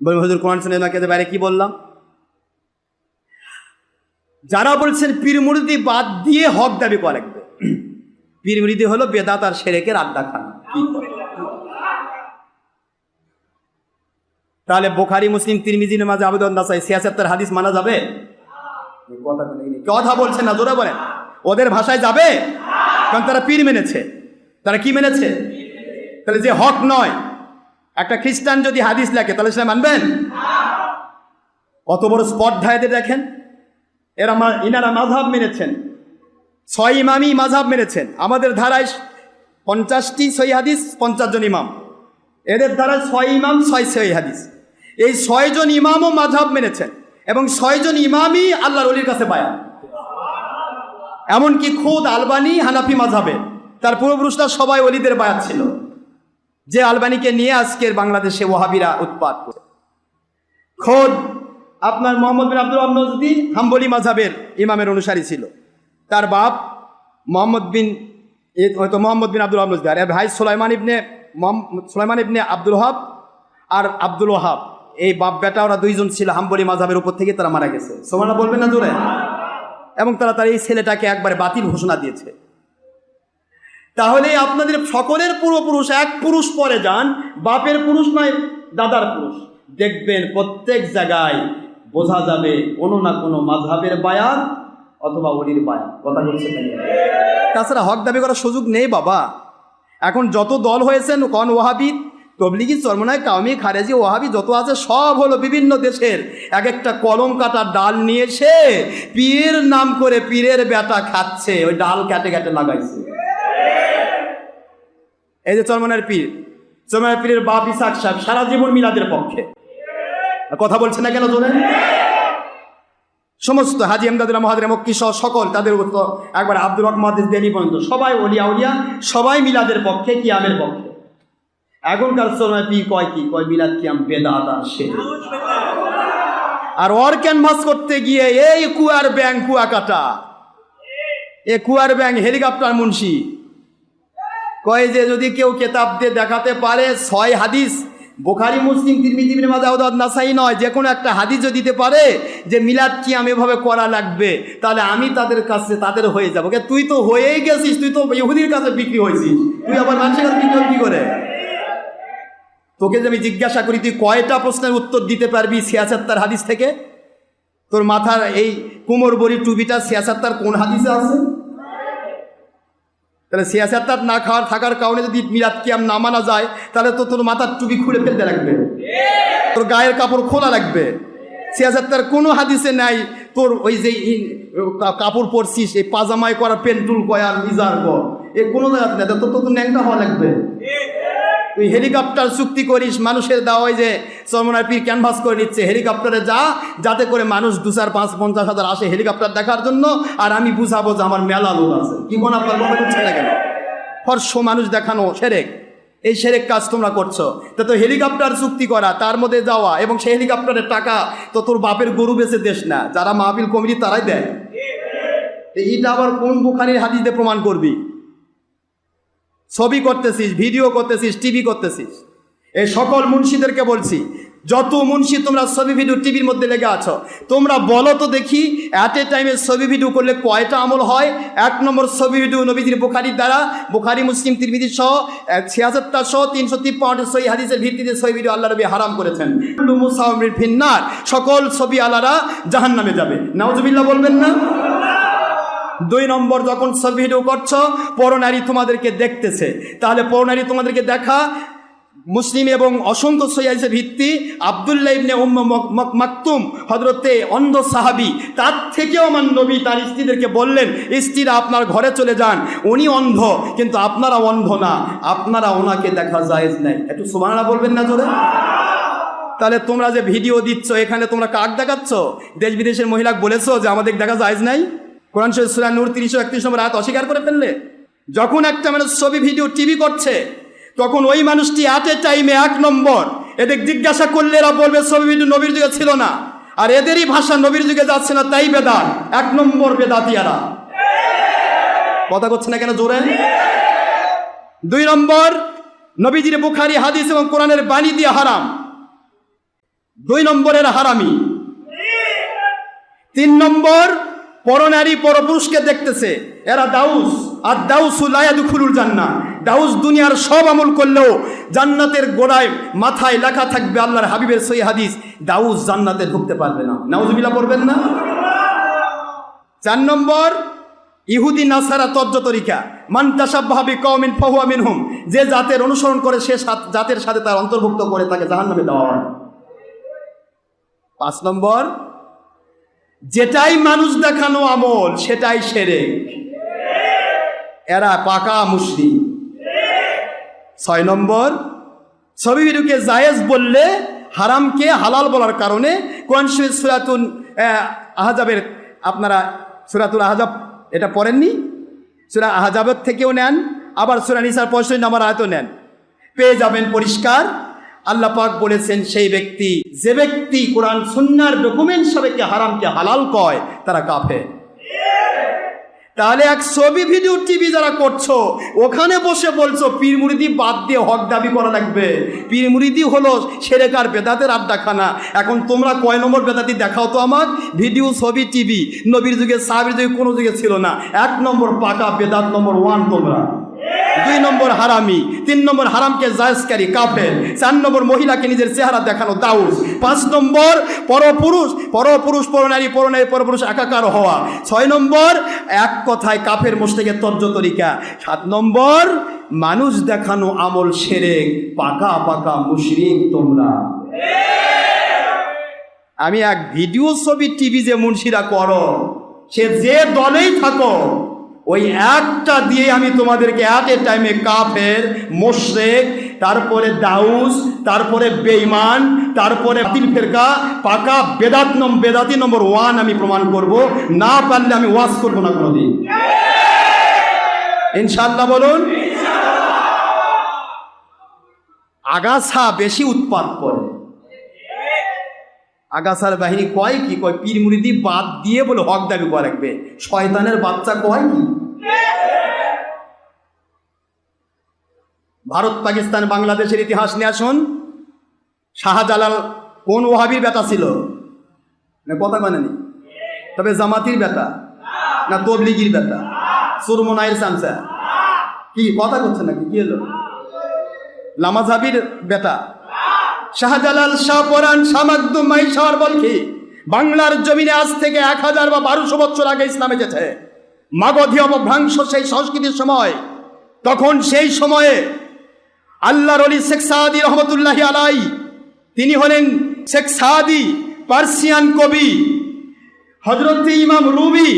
হুজুর, কোরআন শুনে নাকি বাইরে কি বললাম? যারা বলছেন, পীর মুরিদি বাদ দিয়ে হক দাবি করা লাগবে পীর মুরিদি হলো বেদাত আর সেরেকের আড্ডাখানা কি করে? তাহলে বোখারি, মুসলিম তিরমিজির মাঝে আবেদন দাসাই সিয়াসত্তর হাদিস মানা যাবে? কথা বলেনি। কথা বলছে না, জোরে বলেন। ওদের ভাষায় যাবে? কারণ তারা পীর মেনেছে। তারা কি মেনেছে? তাহলে যে হক নয় একটা খ্রিস্টান যদি হাদিস লেখে, তাহলে সেটা মানবেন? কত বড় স্পর্ধা এদের দেখেন? এরা ইনারা মাঝাব মেনেছেন। ছয় ইমামই মাঝাব মেনেছেন। আমাদের ধারায় পঞ্চাশটি সই হাদিস, পঞ্চাশ জন ইমাম। এদের ধারায় ছয় ইমাম, ছয় সই হাদিস। এই ছয়জন ইমামও মাঝাব মেনেছেন এবং ছয়জন ইমামই আল্লাহর অলির কাছে পায়া এমনকি খুদ আলবানি হানাফি মাঝাবে তার পূর্বপুরুষরা সবাই অলিদের বায়াত ছিল। যে আলবানিকে নিয়ে আজকের বাংলাদেশে ওহাবিরা উৎপাদ করে খোদ আপনার মোহাম্মদ বিন আব্দুল নজদি হাম্বলি মাঝাবের ইমামের অনুসারী ছিল। তার বাপ মোহাম্মদ বিন হয়তো মোহাম্মদ বিন আব্দুল নজদি, আর ভাই সোলাইমান ইবনে সুলাইমান ইবনে আব্দুল ওহাব আর আব্দুল ওহাব এই বাপ বেটা ওরা দুইজন ছিল হাম্বলি মাঝাবের উপর থেকে তারা মারা গেছে। সোমানা বলবেন না জোরে? এবং তারা তার এই ছেলেটাকে একবারে বাতিল ঘোষণা দিয়েছে। তাহলে আপনাদের সকলের পূর্বপুরুষ, এক পুরুষ পরে যান, বাপের পুরুষ নয়, দাদার পুরুষ। দেখবেন প্রত্যেক জায়গায় বোঝা যাবে কোনো না কোনো মাঝহাবের বায়াত অথবা অলির বায়াত কথা বলছে তাছাড়া হক দাবি করার সুযোগ নেই বাবা। এখন যত দল হয়েছেন, কন ওয়াহাবি, তবলিগি চরমনায় কাউমি খারেজি, ওয়াহাবি, যত আছে, সব হলো বিভিন্ন দেশের। এক একটা কলম কাটা ডাল নিয়ে এসে পীর নাম করে পীরের বেটা খাচ্ছে, ওই ডাল কেটে কেটে লাগাইছে। এই যে চরমনের পীর চরমনের পীরের বাপ ইসাক সাহেব সারা জীবন মিলাদের পক্ষে। কথা বলছে না কেন জোরে? সমস্ত হাজি এমদাদুল্লাহ মহাদের মক্কি সহ সকল তাদের একবার আব্দুল রহমান মহাদিস দেনি পর্যন্ত সবাই ওলিয়া উলিয়া, সবাই মিলাদের পক্ষে, কিয়ামের পক্ষে। এখনকার সময় পি কয় কি? কয়, মিলাদ কিয়াম বেদাত সে আর ওর ক্যানভাস করতে গিয়ে এই কুয়ার ব্যাং কুয়া কাটা এ কুয়ার ব্যাং হেলিকপ্টার মুন্সি। কয় যে যদি কেউ কেতাব দিয়ে দেখাতে পারে, ছয় হাদিস। বোখারি, মুসলিম, তিরমিজি, ইবনে মাজাহ নাসাই নয়। যে কোনো একটা হাদিসও দিতে পারে যে মিলাদ কি আমি এভাবে করা লাগবে, তাহলে আমি তাদের কাছে, তাদের হয়ে যাব। কে, তুই তো হয়েই গেছিস, তুই তো ইহুদির কাছে বিক্রি হয়েছিস। তুই আবার মানুষের কাছে বিক্রি কি করে? তোকে যে আমি জিজ্ঞাসা করি, তুই কয়টা প্রশ্নের উত্তর দিতে পারবি সিয়াসাত্তার হাদিস থেকে? তোর মাথার এই কুমোর বড়ি টুবিটা সিয়াসাত্তার কোন হাদিসে আছে? তাহলে সিয়াসাত্তার না খাওয়ার থাকার কারণে যদি মিরাত কিয়াম না মানা যায়, তাহলে তো তোর মাথার টুপি খুলে ফেলতে লাগবে। তোর গায়ের কাপড় খোলা লাগবে। সিয়াসাত্তার কোনো হাদিসে নাই, তোর ওই যে কাপড় পরছিস, এই পাজামায় করা পেন্টুল কয়ার মিজার কর এ কোনো জায়গাতে না তো তোর তো ন্যাংটা হওয়া লাগবে। তুই হেলিকপ্টার চুক্তি করিস, মানুষের দেওয়াই যে চরমনার পীর ক্যানভাস করে নিচ্ছে, হেলিকপ্টারে যা, যাতে করে মানুষ দু চার, পাঁচ, পঞ্চাশ হাজার আসে হেলিকপ্টার দেখার জন্য, আর আমি বুঝাবো যে আমার মেলা লোক আছে। কি মনে আপনার কথা বুঝছে না কেন? ফর্ষ মানুষ দেখানো সেরেক। এই সেরেক কাজ তোমরা করছ। তা তো হেলিকপ্টার চুক্তি করা, তার মধ্যে যাওয়া, এবং সেই হেলিকপ্টারের টাকা তো তোর বাপের গরু বেচে দেশ না, যারা মাহবিল কমিটি তারাই দেয়। এইটা আবার কোন হাদিস দিয়ে প্রমাণ করবি? ছবি করতেছিস ভিডিও করতেছিস টিভি করতেছিস। এই সকল মুন্সিদেরকে বলছি, যত মুন্সি তোমরা ছবি ভিডিও টিভির মধ্যে লেগে আছো, তোমরা বলো তো দেখি অ্যাট এ টাইমে ছবি ভিডিও করলে কয়টা আমল হয়? এক নম্বর ছবি ভিডিও নবীজির বুখারির দ্বারা, বুখারি, মুসলিম, তিরমিজি সহ ছিয়াসত্তর সহ, তিনশো তিপ্পান্ন সই হাদিসের ভিত্তিতে ছবি ভিডিও আল্লাহ রবি হারাম করেছেন। ফিন্নার, সকল ছবি আলারা জাহান নামে যাবে। নাউজুবিল্লাহ বলবেন না? দুই নম্বর যখন সব ভিডিও করছ পরনারী তোমাদেরকে দেখতেছে। তাহলে পরনারী তোমাদেরকে দেখা, মুসলিম এবং অসংখ্য সৈয়াজের ভিত্তি, আবদুল্লাহ ইবনে মক- মাকতুম হজরতে অন্ধ সাহাবি, তার থেকেও আমার নবী তার স্ত্রীদেরকে বললেন, স্ত্রীরা আপনার ঘরে চলে যান, উনি অন্ধ, কিন্তু আপনারা অন্ধ না, আপনারা ওনাকে দেখা জায়েজ নাই। একটু সুবহানাল্লাহ বলবেন না জোরে? তাহলে তোমরা যে ভিডিও দিচ্ছ, এখানে তোমরা কাক দেখাচ্ছ? দেশ বিদেশের মহিলা বলেছ যে আমাদের দেখা জায়েজ নাই? কোরআন শরীফ সূরা নূর তিরিশশো একত্রিশ নম্বর আয়াত অস্বীকার করে ফেললে? যখন একটা মানুষ ছবি, ভিডিও, টিভি করছে, তখন ওই মানুষটি এ টাইমে এক নম্বর। এদের জিজ্ঞাসা করলে এরা বলবে, ছবি, ভিডিও নবীর যুগে ছিল না। আর এদেরই ভাষা নবীর যুগে যাচ্ছে না, তাই বেদাত। এক নম্বর বেদাতিয়ারা কথা করছে না কেন জোরে? দুই নম্বর, নবীজির বুখারি, হাদিস এবং কোরআনের বাণী দিয়ে হারাম। দুই নম্বরের হারামি। তিন নম্বর পরনারী পরপুরুষকে দেখতেছে। এরা দাউস। আর দাউস লায়াদুখুলুল জান্না দাউস দুনিয়ার সব আমল করলেও জান্নাতের গোড়ায়, মাথায় লেখা থাকবে আল্লাহর হাবিবের সই হাদিস, দাউস জান্নাতে ঢুকতে পারবে না। নাউজুবিল্লাহ পড়বেন না? চার নম্বর, ইহুদি নাসারা তর্জ তরিকা মান তাসাব্বাহাবি কওমিন ফাহুয়া মিনহুম। যে জাতের অনুসরণ করে সে জাতের সাথে তার অন্তর্ভুক্ত করে তাকে জাহান্নামে দেওয়া হয়। পাঁচ নম্বর যেটাই মানুষ দেখানো আমল, সেটাই সেরে। এরা পাকা মুসলিম। ছয় নম্বর, ছবি ভিডিওকে জায়েজ বললে হারামকে হালাল বলার কারণে শরীফ সুরাতুন আহাজাবের, আপনারা সুরাতুল আহাজাব এটা পড়েননি? সুরা আহাজাবের থেকেও নেন, আবার সুরা নিসার পঁয়ষট্টি নম্বর আয়তও নেন। পেয়ে যাবেন পরিষ্কার। আল্লাহ পাক বলেছেন, সেই ব্যক্তি, যে ব্যক্তি কোরআন, সুন্নার ডকুমেন্ট সবাইকে হারামকে হালাল কয়, তারা কাফে তাহলে এক ছবি ভিডিও টিভি যারা করছ, ওখানে বসে বলছো, পীর মুরিদি বাদ দিয়ে হক দাবি করা লাগবে। পীর মুরিদি হলো সেরেকার বেদাতের আড্ডাখানা। এখন তোমরা কয় নম্বর বেদাতি দেখাও তো আমার? ভিডিও ছবি টিভি নবীর যুগে সাবির যুগে কোনো যুগে ছিল না। এক নম্বর পাকা বেদাত নম্বর ওয়ান তোমরা। দুই নম্বর হারামি, তিন নম্বর হারামকে জায়েজকারী কাফের, চার নম্বর মহিলাকে নিজের চেহারা দেখানো দাউস পাঁচ নম্বর পরপুরুষ পরপুরুষ পরনারী পরনারী পরপুরুষ একাকার হওয়া, ছয় নম্বর এক কথায় কাফের মোস্তেকের তর্জ তরিকা, সাত নম্বর মানুষ দেখানো আমল সেরে পাকা পাকা মুশরিক তোমরা। আমি এক ভিডিও ছবি টিভি যে মুন্সিরা করো, সে যে দলেই থাকো ওই একটা দিয়ে আমি তোমাদেরকে অ্যাট এ টাইমে কাফের, মোশরেক, তারপরে দাউস, তারপরে বেইমান তারপরে বাতিল ফেরকা, পাকা বেদাত নম, বেদাতি নম্বর ওয়ান আমি প্রমাণ করব। না পারলে আমি ওয়াশ করব না কোনোদিন। ইনশাল্লাহ বলুন। আগাছা বেশি উৎপাদ করে। আগাছার বাহিনী কয় কি? কয় পীর মুরিদি বাদ দিয়ে বলে হক দাবি করা রাখবে। শয়তানের বাচ্চা কয় কি? ভারত, পাকিস্তান, বাংলাদেশের ইতিহাস নিয়ে আসুন। শাহজালাল কোন ওহাবির বেটা ছিল? না কথা মানেনি তবে জামাতির বেটা না তবলিগির বেটা? সুরমনাইয়ের চামচা। কি কথা করছে নাকি? কি হলো? লামাজাবির বেটা। শাহজালাল শাহ পরান সামাকদুম মাইশার বলকি বাংলার জমিনে আজ থেকে এক হাজার বা বারোশো বছর আগে ইসলাম এসেছে। মাগধী অবভ্রাংশ সেই সংস্কৃতির সময়, তখন সেই সময়ে আল্লাহর অলি শেখ সাদি রহমতুল্লাহি আলাই তিনি হলেন শেখ সাদি পার্সিয়ান কবি হজরত ইমাম রুমি,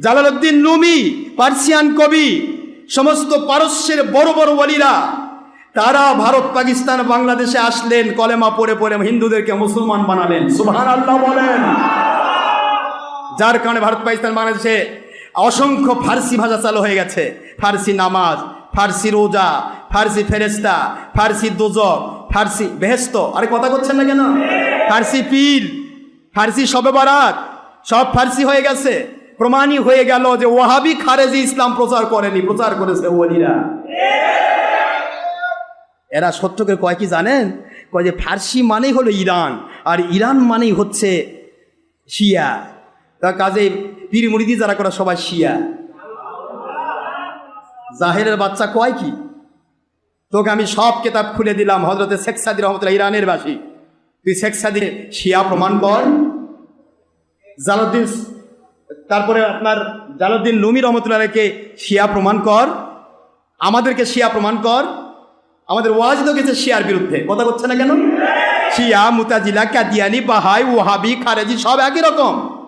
জালালউদ্দিন রুমি পার্সিয়ান কবি, সমস্ত পারস্যের বড় বড় ওলিরা, তারা ভারত, পাকিস্তান, বাংলাদেশে আসলেন, কলেমা পড়ে পড়ে হিন্দুদেরকে মুসলমান বানালেন। সুবহান আল্লাহ বলেন। যার কারণে ভারত, পাকিস্তান, বাংলাদেশে অসংখ্য ফার্সি ভাষা চালু হয়ে গেছে। ফার্সি নামাজ, ফার্সি রোজা, ফার্সি ফেরেস্তা ফার্সি দোজক, ফার্সি বেহেস্ত আরে কথা করছেন না কেন? ফার্সি পীর, ফার্সি শবে বারাত সব ফার্সি হয়ে গেছে। প্রমাণই হয়ে গেল যে ওয়াহাবি খারেজি ইসলাম প্রচার করেনি, প্রচার করেছে ওলিরা। এরা সত্যকে কয় কি জানেন? কয় যে ফার্সি মানেই হলো ইরান, আর ইরান মানেই হচ্ছে শিয়া। তা কাজে পীর মুরিদি যারা করা সবাই শিয়া। জাহেরের বাচ্চা কয় কি? তোকে আমি সব কেতাব খুলে দিলাম হজরতে শেখ সাদি রহমতুল্লাহ ইরানের বাসী তুই শেখ সাদি শিয়া প্রমাণ কর। জালাউদ্দিন তারপরে আপনার জালাউদ্দিন লুমি রহমতুল্লাহকে শিয়া প্রমাণ কর। আমাদেরকে শিয়া প্রমাণ কর। আমাদের ওয়াজ তো গেছে শিয়ার বিরুদ্ধে। কথা করছে না কেন? Shia, Mutazila, Qadiani, Bahai Wahhabi Khariji সব একই রকম।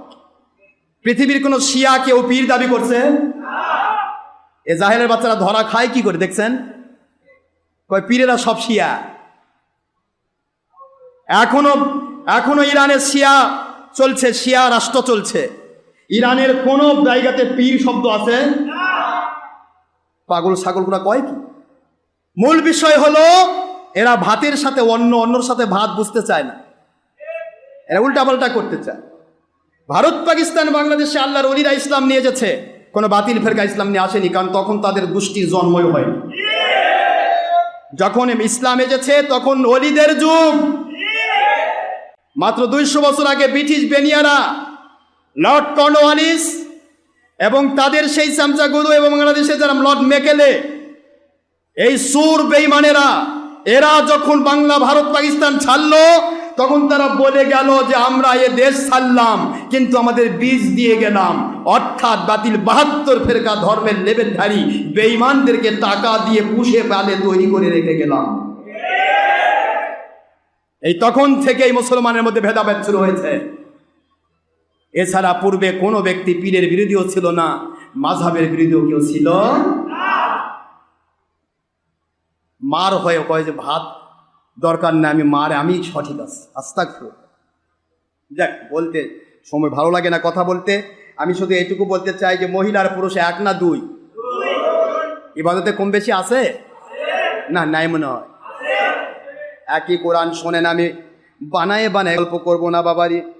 পৃথিবীর কোনো শিয়া কেউ পীর দাবি করছে? এ জাহেলের বাচ্চারা ধরা খায় কি করে, দেখছেন? কয়, পীরেরা সব শিয়া। এখনও এখনও ইরানের শিয়া চলছে, শিয়া রাষ্ট্র চলছে। ইরানের কোনো জায়গাতে পীর শব্দ আছে? পাগল, ছাগলগুলা কয় কি? মূল বিষয় হলো, এরা ভাতের সাথে অন্য, অন্যর সাথে ভাত বুঝতে চায় না। এরা উল্টাপাল্টা করতে চায়। ভারত, পাকিস্তান, বাংলাদেশে আল্লাহর অলিরা ইসলাম নিয়ে যেছে কোনো বাতিল ফেরকা ইসলাম নিয়ে আসেনি, কারণ তখন তাদের গোষ্ঠীর জন্মই হয়নি। যখন ইসলাম এসেছে, তখন অলিদের যুগ। মাত্র দুইশো বছর আগে ব্রিটিশ বেনিয়ারা লর্ড কর্নওয়ালিস এবং তাদের সেই চামচাগুলো এবং বাংলাদেশে যারা লর্ড মেকেলে, এই সুর বেইমানেরা, এরা যখন বাংলা, ভারত, পাকিস্তান ছাড়লো তখন তারা বলে গেল যে, আমরা এ দেশ ছাড়লাম, কিন্তু আমাদের বীজ দিয়ে গেলাম। অর্থাৎ বাতিল বাহাত্তর ফেরকা ধর্মের লেবেলধারী বেইমানদেরকে টাকা দিয়ে পুষে পালে তৈরি করে রেখে গেলাম। এই তখন থেকেই মুসলমানের মধ্যে ভেদাভেদ শুরু হয়েছে। এছাড়া পূর্বে কোনো ব্যক্তি পীরের বিরোধীও ছিল না মাঝাবের বিরোধীও কেউ ছিল মার হয়ে কয় যে, ভাত দরকার নেই, আমি মার আমি সঠিক আছি আস্তাক দেখ বলতে সময় ভালো লাগে না কথা বলতে। আমি শুধু এইটুকু বলতে চাই যে মহিলার পুরুষ এক না দুই। ইবাদতে কম বেশি আছে? না, নাই মনে হয়। একই কোরআন শোনেন আমি। বানায়ে বানায় গল্প করব না বাবারি।